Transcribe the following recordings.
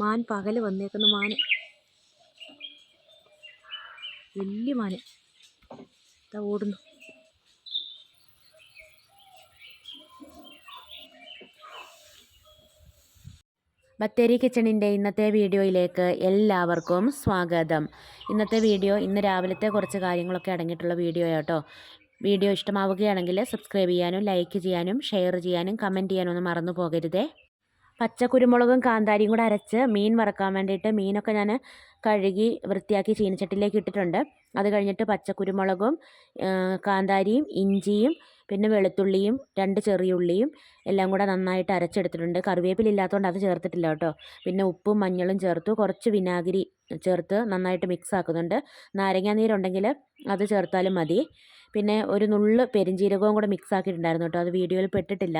മാൻ പകൽ വന്നേക്കുന്ന മാൻ വലിയ മാന്. ഇതാ ഓടുന്നു. ബത്തേരി കിച്ചണിന്റെ ഇന്നത്തെ വീഡിയോയിലേക്ക് എല്ലാവർക്കും സ്വാഗതം. ഇന്നത്തെ വീഡിയോ ഇന്ന് രാവിലത്തെ കുറച്ച് കാര്യങ്ങളൊക്കെ അടങ്ങിയിട്ടുള്ള വീഡിയോ കേട്ടോ വീഡിയോ ഇഷ്ടമാവുകയാണെങ്കിൽ സബ്സ്ക്രൈബ് ചെയ്യാനും ലൈക്ക് ചെയ്യാനും ഷെയർ ചെയ്യാനും കമന്റ് ചെയ്യാനും ഒന്നും മറന്നു പോകരുതേ. പച്ചക്കുരുമുളകും കാന്താരിയും കൂടെ അരച്ച് മീൻ വറക്കാൻ വേണ്ടിയിട്ട് മീനൊക്കെ ഞാൻ കഴുകി വൃത്തിയാക്കി ചീനച്ചട്ടിയിലേക്ക് ഇട്ടിട്ടുണ്ട്. അത് കഴിഞ്ഞിട്ട് പച്ചക്കുരുമുളകും കാന്താരിയും ഇഞ്ചിയും പിന്നെ വെളുത്തുള്ളിയും രണ്ട് ചെറിയുള്ളിയും എല്ലാം കൂടെ നന്നായിട്ട് അരച്ചെടുത്തിട്ടുണ്ട്. കറിവേപ്പില ഇല്ലാത്തതുകൊണ്ട് അത് ചേർത്തിട്ടില്ല കേട്ടോ. പിന്നെ ഉപ്പും മഞ്ഞളും ചേർത്തു. കുറച്ച് വിനാഗിരി ചേർത്ത് നന്നായിട്ട് മിക്സ് ആക്കുന്നുണ്ട്. നാരങ്ങാ നീരുണ്ടെങ്കിൽ അത് ചേർത്താലും മതി. പിന്നെ ഒരു നുള്ള് പെരിഞ്ജീരകവും കൂടെ മിക്സ് ആക്കിയിട്ടുണ്ടായിരുന്നു കേട്ടോ. അത് വീഡിയോയിൽ പെട്ടിട്ടില്ല.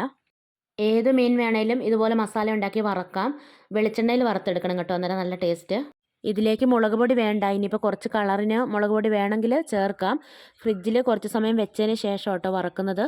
ഏത് മീൻ വേണേലും ഇതുപോലെ മസാല ഉണ്ടാക്കി വറക്കാം. വെളിച്ചെണ്ണയിൽ വറുത്തെടുക്കണം കേട്ടോ. അന്നേരം നല്ല ടേസ്റ്റ് ഇതിലേക്ക് മുളക് പൊടി വേണ്ട. ഇനിയിപ്പോൾ കുറച്ച് കളറിന് മുളക് പൊടി വേണമെങ്കിൽ ചേർക്കാം. ഫ്രിഡ്ജിൽ കുറച്ച് സമയം വെച്ചതിന് ശേഷം കേട്ടോ വറക്കുന്നത്.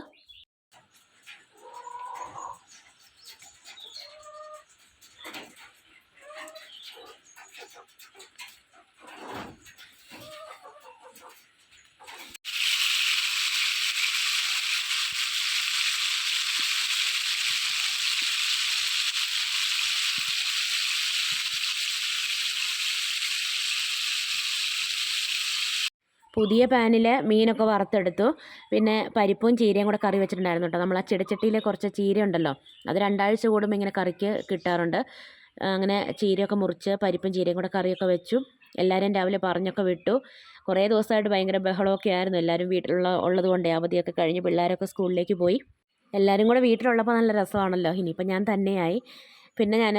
പുതിയ പാനിൽ മീനൊക്കെ വറുത്തെടുത്തു. പിന്നെ പരിപ്പും ചീരയും കൂടെ കറി വെച്ചിട്ടുണ്ടായിരുന്നു കേട്ടോ. നമ്മൾ ആ ചെടിച്ചട്ടിയിൽ കുറച്ച് ചീര ഉണ്ടല്ലോ അത് രണ്ടാഴ്ച കൂടുമ്പോൾ ഇങ്ങനെ കറിക്ക് കിട്ടാറുണ്ട്. അങ്ങനെ ചീരയൊക്കെ മുറിച്ച് പരിപ്പും ചീരയും കൂടെ കറിയൊക്കെ വെച്ചു. എല്ലാവരും രാവിലെ പറഞ്ഞൊക്കെ വിട്ടു. കുറേ ദിവസമായിട്ട് ഭയങ്കര ബഹളമൊക്കെ ആയിരുന്നു. എല്ലാവരും വീട്ടിലുള്ള ഉള്ളത് കൊണ്ടേ അവധിയൊക്കെ കഴിഞ്ഞ് പിള്ളേരൊക്കെ സ്കൂളിലേക്ക് പോയി. എല്ലാവരും കൂടെ വീട്ടിലുള്ളപ്പോൾ നല്ല രസമാണല്ലോ. ഇനിയിപ്പോൾ ഞാൻ തന്നെയായി. പിന്നെ ഞാൻ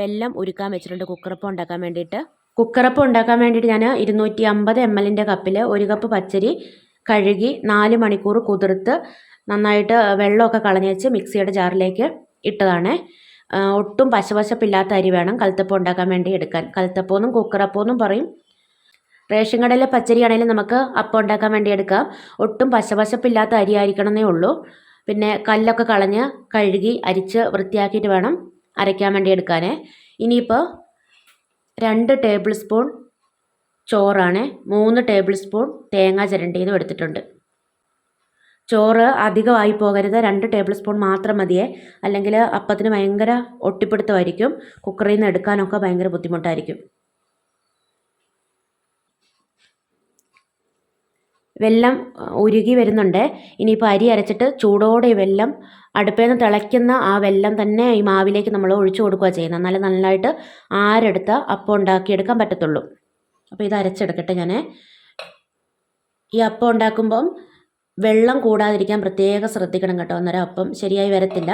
വെല്ലം ഉരുക്കാൻ വെച്ചിട്ടുണ്ട്. കുക്കറപ്പം ഉണ്ടാക്കാൻ വേണ്ടിയിട്ട്. കുക്കറപ്പം ഉണ്ടാക്കാൻ വേണ്ടിയിട്ട് ഞാൻ ഇരുന്നൂറ്റി അമ്പത് എം എല്ലിന്റെ കപ്പിൽ ഒരു കപ്പ് പച്ചരി കഴുകി നാല് മണിക്കൂർ കുതിർത്ത് നന്നായിട്ട് വെള്ളമൊക്കെ കളഞ്ഞ് വെച്ച് മിക്സിയുടെ ജാറിലേക്ക് ഇട്ടതാണ്. ഒട്ടും പശപശപ്പില്ലാത്ത അരി വേണം കൽത്തപ്പം ഉണ്ടാക്കാൻ വേണ്ടി എടുക്കാൻ. കൽത്തപ്പമെന്നും കുക്കറപ്പമെന്നും പറയും. റേഷൻ കടയിലെ പച്ചരി ആണെങ്കിലും നമുക്ക് അപ്പം ഉണ്ടാക്കാൻ വേണ്ടി എടുക്കാം. ഒട്ടും പശപശപ്പില്ലാത്ത അരി ആയിരിക്കണമെന്നേ ഉള്ളൂ. പിന്നെ കല്ലൊക്കെ കളഞ്ഞ് കഴുകി അരിച്ച് വൃത്തിയാക്കിയിട്ട് വേണം അരയ്ക്കാൻ വേണ്ടി എടുക്കാനേ. ഇനിയിപ്പോൾ രണ്ട് ടേബിൾ സ്പൂൺ ചോറാണ് മൂന്ന് ടേബിൾ സ്പൂൺ തേങ്ങ ചിരണ്ടിയതും എടുത്തിട്ടുണ്ട്. ചോറ് അധികമായി പോകരുത് രണ്ട് ടേബിൾ സ്പൂൺ മാത്രം മതിയേ. അല്ലെങ്കിൽ അപ്പത്തിന് ഭയങ്കര ഒട്ടിപ്പിടുത്തമായിരിക്കും കുക്കറിൽ നിന്ന് എടുക്കാനൊക്കെ ഭയങ്കര ബുദ്ധിമുട്ടായിരിക്കും. അഹ്, ഉരുകി വരുന്നുണ്ട്. ഇനിയിപ്പോൾ അരി അരച്ചിട്ട് ചൂടോടെ ഈ വെല്ലം അടുപ്പിൽ നിന്ന് തിളയ്ക്കുന്ന ആ വെല്ലം തന്നെ ഈ മാവിലേക്ക് നമ്മൾ ഒഴിച്ചു കൊടുക്കുക ചെയ്യുന്നത്. എന്നാലേ നല്ലതായിട്ട് ആരെടുത്ത് അപ്പം ഉണ്ടാക്കിയെടുക്കാൻ പറ്റത്തുള്ളൂ. അപ്പോൾ ഇത് അരച്ചെടുക്കട്ടെ ഞാൻ ഈ അപ്പം ഉണ്ടാക്കുമ്പം വെള്ളം കൂടാതിരിക്കാൻ പ്രത്യേകം ശ്രദ്ധിക്കണം കേട്ടോ. അന്നേരം അപ്പം ശരിയായി വരത്തില്ല.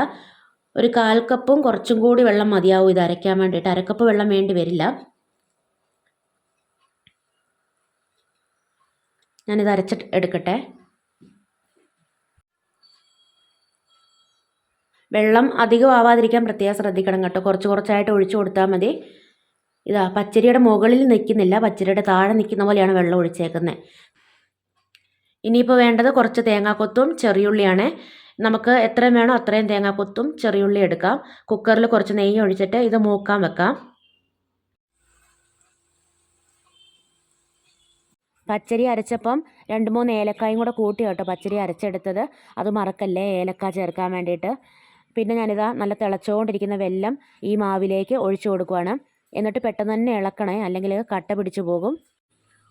ഒരു കാൽ കപ്പും കുറച്ചും കൂടി വെള്ളം മതിയാവും ഇത് അരയ്ക്കാൻ വേണ്ടിയിട്ട്. അരക്കപ്പ് വെള്ളം വേണ്ടി വരില്ല. ഞാനിത് അരച്ചിട്ട് എടുക്കട്ടെ. വെള്ളം അധികം ആവാതിരിക്കാൻ പ്രത്യേകം ശ്രദ്ധിക്കണം കേട്ടോ. കുറച്ച് കുറച്ചായിട്ട് ഒഴിച്ചു കൊടുത്താൽ മതി. ഇതാ പച്ചരിയുടെ മുകളിൽ നിൽക്കുന്നില്ല. പച്ചരിയുടെ താഴെ നിൽക്കുന്ന പോലെയാണ് വെള്ളം ഒഴിച്ചേക്കുന്നത് ഇനിയിപ്പോൾ വേണ്ടത് കുറച്ച് തേങ്ങാക്കൊത്തും ചെറിയുള്ളിയാണ്. നമുക്ക് എത്രയും വേണോ അത്രയും തേങ്ങാക്കൊത്തും ചെറിയുള്ളി എടുക്കാം. കുക്കറിൽ കുറച്ച് നെയ്യ് ഒഴിച്ചിട്ട് ഇത് മൂക്കാൻ വെക്കാം. പച്ചരി അരച്ചപ്പം രണ്ട് മൂന്ന് ഏലക്കായും കൂടെ കൂട്ടി കേട്ടോ. പച്ചരി അരച്ചെടുത്തത്. അത് മറക്കല്ലേ ഏലക്ക ചേർക്കാൻ വേണ്ടിയിട്ട്. പിന്നെ ഞാനിതാ നല്ല തിളച്ചുകൊണ്ടിരിക്കുന്ന വെല്ലം ഈ മാവിലേക്ക് ഒഴിച്ചു കൊടുക്കുവാണ്. എന്നിട്ട് പെട്ടെന്ന് തന്നെ ഇളക്കണേ. അല്ലെങ്കിൽ കട്ട പിടിച്ചു പോകും.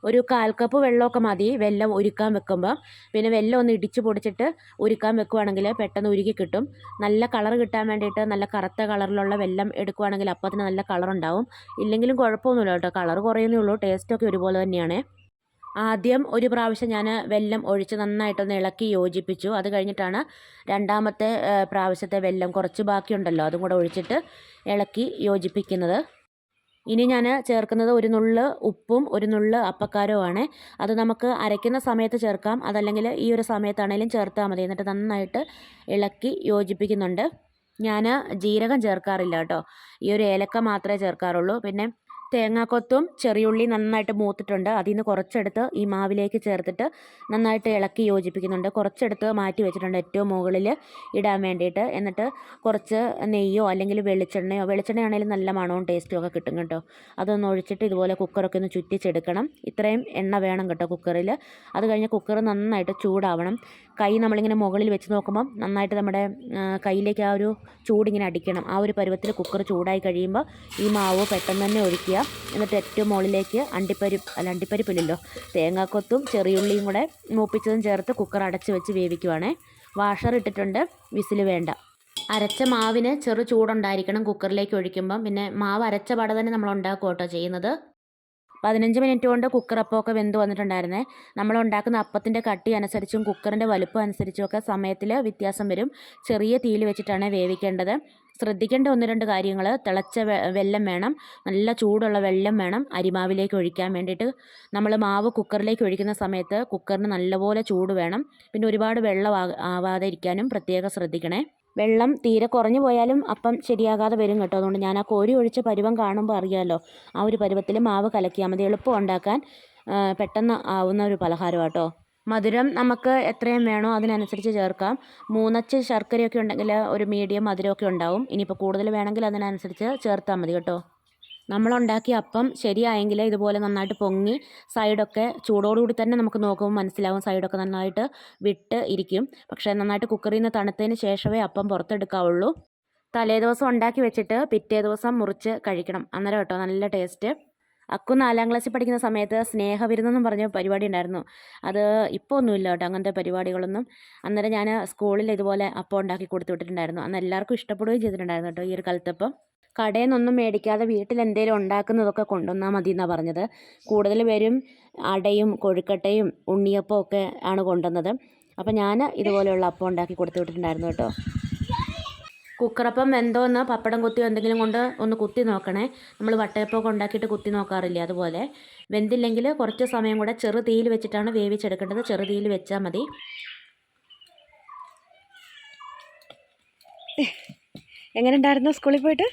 ഒരു കാൽ കപ്പ് വെള്ളമൊക്കെ മതി. വെല്ലം ഉരുക്കാൻ വെക്കുമ്പോൾ പിന്നെ വെല്ലം ഒന്ന് ഇടിച്ചു പൊടിച്ചിട്ട് ഉരുക്കാൻ വെക്കുവാണെങ്കിൽ പെട്ടെന്ന് ഉരുക്കി കിട്ടും. നല്ല കളർ കിട്ടാൻ വേണ്ടിയിട്ട് നല്ല കറുത്ത കളറിലുള്ള വെല്ലം എടുക്കുവാണെങ്കിൽ അപ്പത്തിന് നല്ല കളറുണ്ടാവും. ഇല്ലെങ്കിലും കുഴപ്പമൊന്നുമില്ല കേട്ടോ. കളർ കുറയുന്നേ ഉള്ളൂ. ടേസ്റ്റൊക്കെ ഒരുപോലെ തന്നെയാണ്. ആദ്യം ഒരു പ്രാവശ്യം ഞാൻ വെല്ലം ഒഴിച്ച് നന്നായിട്ടൊന്ന് ഇളക്കി യോജിപ്പിച്ചു. അത് കഴിഞ്ഞിട്ടാണ് രണ്ടാമത്തെ പ്രാവശ്യത്തെ വെല്ലം കുറച്ച് ബാക്കിയുണ്ടല്ലോ അതും കൂടെ ഒഴിച്ചിട്ട് ഇളക്കി യോജിപ്പിക്കുന്നത്. ഇനി ഞാൻ ചേർക്കുന്നത് ഒരു നുള്ള് ഉപ്പും ഒരു നുള്ള് അപ്പക്കാരവുമാണ്. അത് നമുക്ക് അരയ്ക്കുന്ന സമയത്ത് ചേർക്കാം. അതല്ലെങ്കിൽ ഈ ഒരു സമയത്താണെങ്കിലും ചേർത്താൽ മതി. എന്നിട്ട് നന്നായിട്ട് ഇളക്കി യോജിപ്പിക്കുന്നുണ്ട്. ഞാൻ ജീരകം ചേർക്കാറില്ല കേട്ടോ. ഈ ഒരു ഏലക്ക മാത്രമേ ചേർക്കാറുള്ളൂ. പിന്നെ തേങ്ങാക്കൊത്തും ചെറിയുള്ളി നന്നായിട്ട് മൂത്തിട്ടുണ്ട്. അതിൽ നിന്ന് കുറച്ചെടുത്ത് ഈ മാവിലേക്ക് ചേർത്തിട്ട് നന്നായിട്ട് ഇളക്കി യോജിപ്പിക്കുന്നുണ്ട്. കുറച്ചെടുത്ത് മാറ്റി വെച്ചിട്ടുണ്ട് ഏറ്റവും മുകളിൽ ഇടാൻ വേണ്ടിയിട്ട്. എന്നിട്ട് കുറച്ച് നെയ്യോ അല്ലെങ്കിൽ വെളിച്ചെണ്ണയോ വെളിച്ചെണ്ണയാണെങ്കിലും നല്ല മണവും ടേസ്റ്റും ഒക്കെ കിട്ടും കേട്ടോ. അതൊന്ന് ഒഴിച്ചിട്ട് ഇതുപോലെ കുക്കറൊക്കെ ഒന്ന് ചുറ്റിച്ചെടുക്കണം. ഇത്രയും എണ്ണ വേണം കേട്ടോ കുക്കറിൽ അത് കഴിഞ്ഞ് കുക്കർ നന്നായിട്ട് ചൂടാവണം. കൈ നമ്മളിങ്ങനെ മുകളിൽ വെച്ച് നോക്കുമ്പം നന്നായിട്ട് നമ്മുടെ കയ്യിലേക്ക് ആ ഒരു ചൂടിങ്ങനെ അടിക്കണം. ആ ഒരു പരുവത്തിൽ കുക്കർ ചൂടായി കഴിയുമ്പോൾ ഈ മാവ് പെട്ടെന്ന് തന്നെ ഒഴിക്കുക. എന്നിട്ട് ഏറ്റവും മുകളിലേക്ക് അണ്ടിപ്പരിപ്പ് അല്ല അണ്ടിപ്പരിപ്പില്ലല്ലോ തേങ്ങാക്കൊത്തും ചെറിയുള്ളിയും കൂടെ മൂപ്പിച്ചതും ചേർത്ത് കുക്കർ അടച്ച് വെച്ച് വേവിക്കുവാണേ. വാഷർ ഇട്ടിട്ടുണ്ട്. വിസിൽ വേണ്ട. അരച്ച മാവിന് ചെറു ചൂടുണ്ടായിരിക്കണം കുക്കറിലേക്ക് ഒഴിക്കുമ്പം. പിന്നെ മാവ് അരച്ച പാടെ തന്നെ നമ്മൾ ഉണ്ടാക്കും കേട്ടോ ചെയ്യുന്നത്. പതിനഞ്ച് മിനിറ്റ് കൊണ്ട് കുക്കർ അപ്പമൊക്കെ വെന്ത് വന്നിട്ടുണ്ടായിരുന്നേ. നമ്മൾ ഉണ്ടാക്കുന്ന അപ്പത്തിന്റെ കട്ടി അനുസരിച്ചും കുക്കറിന്റെ വലുപ്പം അനുസരിച്ചും ഒക്കെ സമയത്തിൽ വ്യത്യാസം വരും. ചെറിയ തീയിൽ വെച്ചിട്ടാണ് വേവിക്കേണ്ടത്. ശ്രദ്ധിക്കേണ്ട ഒന്ന് രണ്ട് കാര്യങ്ങൾ തിളച്ച വെള്ളം വേണം. നല്ല ചൂടുള്ള വെള്ളം വേണം. അരിമാവിലേക്ക് ഒഴിക്കാൻ വേണ്ടിയിട്ട്. നമ്മൾ മാവ് കുക്കറിലേക്ക് ഒഴിക്കുന്ന സമയത്ത് കുക്കറിന് നല്ലപോലെ ചൂട് വേണം. പിന്നെ ഒരുപാട് വെള്ളം ആവാതെ ഇരിക്കാനും പ്രത്യേകം ശ്രദ്ധിക്കണേ. വെള്ളം തീരെ കുറഞ്ഞു പോയാലും അപ്പം ശരിയാകാതെ വരും കേട്ടോ. അതുകൊണ്ട് ഞാൻ ആ കോരി ഒഴിച്ച പരുവം കാണുമ്പോൾ അറിയാമല്ലോ ആ ഒരു പരുവത്തിൽ മാവ് കലക്കിയാൽ മതി. എളുപ്പം ഉണ്ടാക്കാൻ പെട്ടെന്ന് ആവുന്ന ഒരു പലഹാരം കേട്ടോ മധുരം നമുക്ക് എത്രയും വേണോ അതിനനുസരിച്ച് ചേർക്കാം. മൂന്നച്ച് ശർക്കരയൊക്കെ ഉണ്ടെങ്കിൽ ഒരു മീഡിയം മധുരമൊക്കെ ഉണ്ടാവും. ഇനിയിപ്പോൾ കൂടുതൽ വേണമെങ്കിൽ അതിനനുസരിച്ച് ചേർത്താൽ മതി കേട്ടോ. നമ്മളുണ്ടാക്കിയ അപ്പം ശരിയായെങ്കിൽ ഇതുപോലെ നന്നായിട്ട് പൊങ്ങി സൈഡൊക്കെ ചൂടോടുകൂടി തന്നെ നമുക്ക് നോക്കുമ്പോൾ മനസ്സിലാവും. സൈഡൊക്കെ നന്നായിട്ട് വിട്ട് ഇരിക്കും. പക്ഷേ നന്നായിട്ട് കുക്കറിൽ നിന്ന് തണുത്തതിന് ശേഷമേ അപ്പം പുറത്തെടുക്കാവുള്ളൂ. തലേദിവസം ഉണ്ടാക്കി വെച്ചിട്ട് പിറ്റേ ദിവസം മുറിച്ച് കഴിക്കണം. അന്നേരം കേട്ടോ നല്ല ടേസ്റ്റ്. അക്കു നാലാം ക്ലാസ്സിൽ പഠിക്കുന്ന സമയത്ത് സ്നേഹവിരുന്നെന്നും പറഞ്ഞ പരിപാടി ഉണ്ടായിരുന്നു. അത് ഇപ്പോൾ ഒന്നുമില്ല കേട്ടോ അങ്ങനത്തെ പരിപാടികളൊന്നും. അന്നേരം ഞാൻ സ്കൂളിൽ ഇതുപോലെ അപ്പം ഉണ്ടാക്കി കൊടുത്തു വിട്ടിട്ടുണ്ടായിരുന്നു. അന്ന് എല്ലാവർക്കും ഇഷ്ടപ്പെടുകയും ചെയ്തിട്ടുണ്ടായിരുന്നു കേട്ടോ ഈ ഒരു കലത്തപ്പം കടയിൽ നിന്നൊന്നും മേടിക്കാതെ വീട്ടിൽ എന്തെങ്കിലും ഉണ്ടാക്കുന്നതൊക്കെ കൊണ്ടുവന്നാൽ മതി എന്നാണ് പറഞ്ഞത്. കൂടുതൽ പേരും അടയും കൊഴുക്കട്ടയും ഉണ്ണിയപ്പവും ഒക്കെ ആണ് കൊണ്ടുവന്നത്. അപ്പോൾ ഞാൻ ഇതുപോലെയുള്ള അപ്പം ഉണ്ടാക്കി കൊടുത്തു വിട്ടിട്ടുണ്ടായിരുന്നു കേട്ടോ. കുക്കറപ്പം എന്തോ ഒന്ന് പപ്പടം കുത്തിയോ എന്തെങ്കിലും കൊണ്ട് ഒന്ന് കുത്തി നോക്കണേ. നമ്മൾ വട്ടയപ്പമൊക്കെ ഉണ്ടാക്കിയിട്ട് കുത്തി നോക്കാറില്ലേ അതുപോലെ. വെന്തില്ലെങ്കിൽ കുറച്ച് സമയം കൂടെ ചെറു തീയിൽ വെച്ചിട്ടാണ് വേവിച്ചെടുക്കേണ്ടത്. ചെറു തീയിൽ വെച്ചാൽ മതി. എങ്ങനെ ഉണ്ടായിരുന്നു? സ്കൂളിൽ പോയിട്ട്?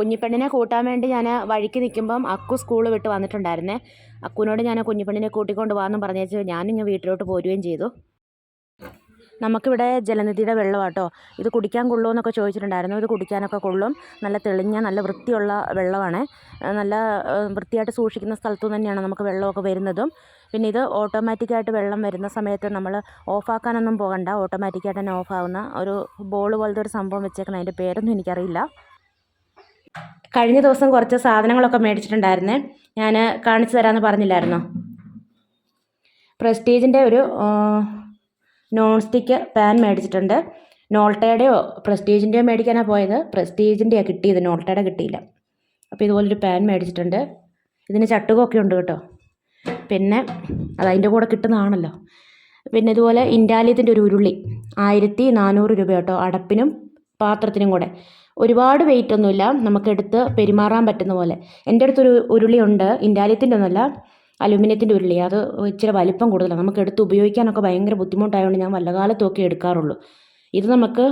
കുഞ്ഞിപ്പെണ്ണിനെ കൂട്ടാൻ വേണ്ടി ഞാൻ വഴിക്ക് നിൽക്കുമ്പം അക്കു സ്കൂൾ വിട്ട് വന്നിട്ടുണ്ടായിരുന്നേ. അക്കുവിനോട് ഞാൻ കുഞ്ഞിപ്പെണ്ണിനെ കൂട്ടിക്കൊണ്ട് പോകാമെന്ന് പറഞ്ഞു ഞാൻ വീട്ടിലോട്ട് പോരുകയും ചെയ്തു. നമുക്കിവിടെ ജലനിധിയുടെ വെള്ളമാട്ടോ. ഇത് കുടിക്കാൻ കൊള്ളുമോ എന്നൊക്കെ ചോദിച്ചിട്ടുണ്ടായിരുന്നു. ഇത് കുടിക്കാനൊക്കെ കൊള്ളും. നല്ല തെളിഞ്ഞ നല്ല വൃത്തിയുള്ള വെള്ളമാണ്. നല്ല വൃത്തിയായിട്ട് സൂക്ഷിക്കുന്ന സ്ഥലത്തു തന്നെയാണ് നമുക്ക് വെള്ളമൊക്കെ വരുന്നതും. പിന്നെ ഇത് ഓട്ടോമാറ്റിക്കായിട്ട് വെള്ളം വരുന്ന സമയത്ത് നമ്മൾ ഓഫാക്കാനൊന്നും പോകണ്ട. ഓട്ടോമാറ്റിക്കായിട്ട് തന്നെ ഓഫാവുന്ന ഒരു ബോൾ പോലത്തെ ഒരു സംഭവം വെച്ചേക്കണം. അതിന്റെ പേരൊന്നും എനിക്കറിയില്ല. കഴിഞ്ഞ ദിവസം കുറച്ച് സാധനങ്ങളൊക്കെ മേടിച്ചിട്ടുണ്ടായിരുന്നേ. ഞാൻ കാണിച്ചു തരാമെന്ന് പറഞ്ഞില്ലായിരുന്നോ? പ്രസ്റ്റീജിന്റെ ഒരു നോൺ സ്റ്റിക്ക് പാൻ മേടിച്ചിട്ടുണ്ട്. നോൾട്ടയുടെയോ പ്രസ്റ്റീജിന്റെയോ മേടിക്കാനാണ് പോയത്? പ്രസ്റ്റീജിന്റെയാണ് കിട്ടിയത്. നോൾട്ടയുടെ കിട്ടിയില്ല. അപ്പോൾ ഇതുപോലൊരു പാൻ മേടിച്ചിട്ടുണ്ട്. ഇതിന് ചട്ടുകൊക്കെ ഉണ്ട് കേട്ടോ. പിന്നെ അത് അതിന്റെ കൂടെ കിട്ടുന്നതാണല്ലോ. പിന്നെ ഇതുപോലെ ഇൻഡാലിയത്തിന്റെ ഒരു ഉരുളി. ആയിരത്തി നാനൂറ് രൂപ കേട്ടോ. അടപ്പിനും പാത്രത്തിനും കൂടെ. ഒരുപാട് വെയിറ്റ് ഒന്നുമില്ല. നമുക്കെടുത്ത് പെരുമാറാൻ പറ്റുന്ന പോലെ. എന്റെ അടുത്തൊരു ഉരുളി ഉണ്ട്. ഇൻഡാലിയത്തിന്റെ ഒന്നല്ല അലുമിനിയത്തിന്റെ ഉരുളി. അത് ഇച്ചിരി വലിപ്പം കൂടുതലാണ് നമുക്ക് എടുത്ത് ഉപയോഗിക്കാനൊക്കെ ഭയങ്കര ബുദ്ധിമുട്ടായതുകൊണ്ട് ഞാൻ വല്ലകാലത്തൊക്കെ എടുക്കാറുള്ളൂ. ഇത് നമുക്ക്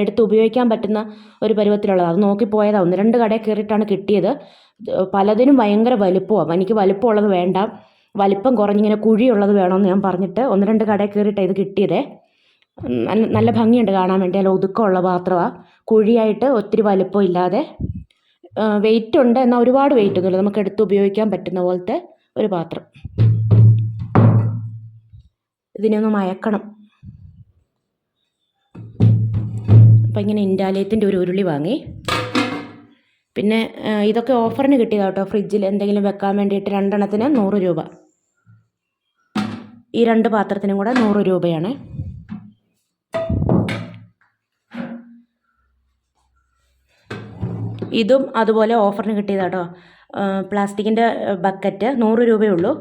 എടുത്ത് ഉപയോഗിക്കാൻ പറ്റുന്ന ഒരു പരുവത്തിലുള്ളത്. അത് നോക്കിപ്പോയതാണ് ഒന്ന് രണ്ട് കടയിൽ കയറിയിട്ടാണ് കിട്ടിയത്. പലതിനും ഭയങ്കര വലുപ്പമാണ് എനിക്ക് വലുപ്പമുള്ളത് വേണ്ട. വലിപ്പം കുറഞ്ഞിങ്ങനെ കുഴിയുള്ളത് വേണമെന്ന് ഞാൻ പറഞ്ഞിട്ട് ഒന്ന് രണ്ട് കടയിൽ കയറിയിട്ടാണ് ഇത് കിട്ടിയതേ. നല്ല ഭംഗിയുണ്ട് കാണാൻ വേണ്ടി. നല്ല ഒതുക്കമുള്ള പാത്രമാണ് കുഴിയായിട്ട് ഒത്തിരി വലിപ്പം ഇല്ലാതെ. വെയിറ്റ് ഉണ്ട്. എന്നാൽ ഒരുപാട് വെയിറ്റ് ഒന്നുമില്ല. നമുക്ക് എടുത്ത് ഉപയോഗിക്കാൻ പറ്റുന്ന പോലത്തെ ഒരു പാത്രം. ഇതിനൊന്ന് മയക്കണം. അപ്പം ഇങ്ങനെ ഇൻഡാലിയത്തിന്റെ ഒരു ഉരുളി വാങ്ങി. പിന്നെ ഇതൊക്കെ ഓഫറിന് കിട്ടിയതാ കേട്ടോ. ഫ്രിഡ്ജിൽ എന്തെങ്കിലും വെക്കാൻ വേണ്ടിയിട്ട് രണ്ടെണ്ണത്തിന് നൂറ് രൂപ. ഈ രണ്ട് പാത്രത്തിനും കൂടെ നൂറ് രൂപയാണ്. ഇതും അതുപോലെ ഓഫറിന് കിട്ടിയതാ കേട്ടോ പ്ലാസ്റ്റിക്കിന്റെ ബക്കറ്റ് നൂറ് രൂപയേ ഉള്ളൂ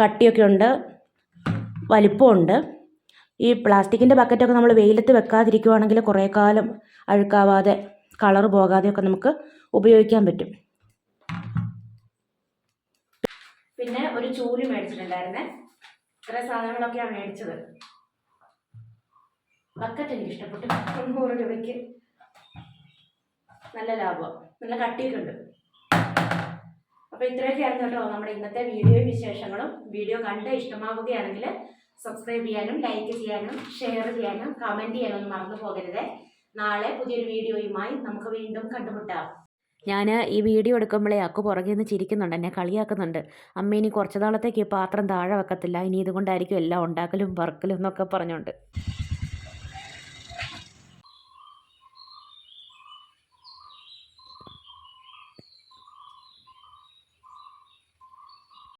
കട്ടിയൊക്കെ ഉണ്ട്. വലിപ്പമുണ്ട് ഈ പ്ലാസ്റ്റിക്കിന്റെ ബക്കറ്റൊക്കെ നമ്മൾ വെയിലത്ത് വെക്കാതിരിക്കുവാണെങ്കിൽ കുറേ കാലം അഴുക്കാവാതെ കളർ പോകാതെയൊക്കെ നമുക്ക് ഉപയോഗിക്കാൻ പറ്റും. പിന്നെ ഒരു ചൂൽ മേടിച്ചിട്ടുണ്ടായിരുന്നേ. ഇത്ര സാധനങ്ങളൊക്കെയാണ് മേടിച്ചത്. ബക്കറ്റ് എനിക്ക് ഇഷ്ടപ്പെട്ടു. തൊണ്ണൂറ് രൂപയ്ക്ക്. നല്ല ലാഭം. നല്ല കട്ടിയൊക്കെ ഉണ്ട് അപ്പോൾ ഇത്രയൊക്കെയായിരുന്നു കേട്ടോ നമ്മുടെ ഇന്നത്തെ വീഡിയോ വിശേഷങ്ങളും. വീഡിയോ കണ്ട് ഇഷ്ടമാവുകയാണെങ്കിൽ സബ്സ്ക്രൈബ് ചെയ്യാനും ലൈക്ക് ചെയ്യാനും ഷെയർ ചെയ്യാനും കമന്റ് ചെയ്യാനും മറന്നു പോകരുത്. നാളെ പുതിയൊരു വീഡിയോയുമായി നമുക്ക് വീണ്ടും കണ്ടുമുട്ടാം. ഞാൻ ഈ വീഡിയോ എടുക്കുമ്പോഴേ അക്കു പുറകെ നിന്ന് ചിരിക്കുന്നുണ്ട് എന്നെ കളിയാക്കുന്നുണ്ട്. അമ്മ ഇനി കുറച്ച് നാളത്തേക്ക് ഈ പാത്രം താഴെ വെക്കത്തില്ല. ഇനി ഇതുകൊണ്ടായിരിക്കും എല്ലാം ഉണ്ടാക്കലും വറക്കലും എന്നൊക്കെ പറഞ്ഞുകൊണ്ട്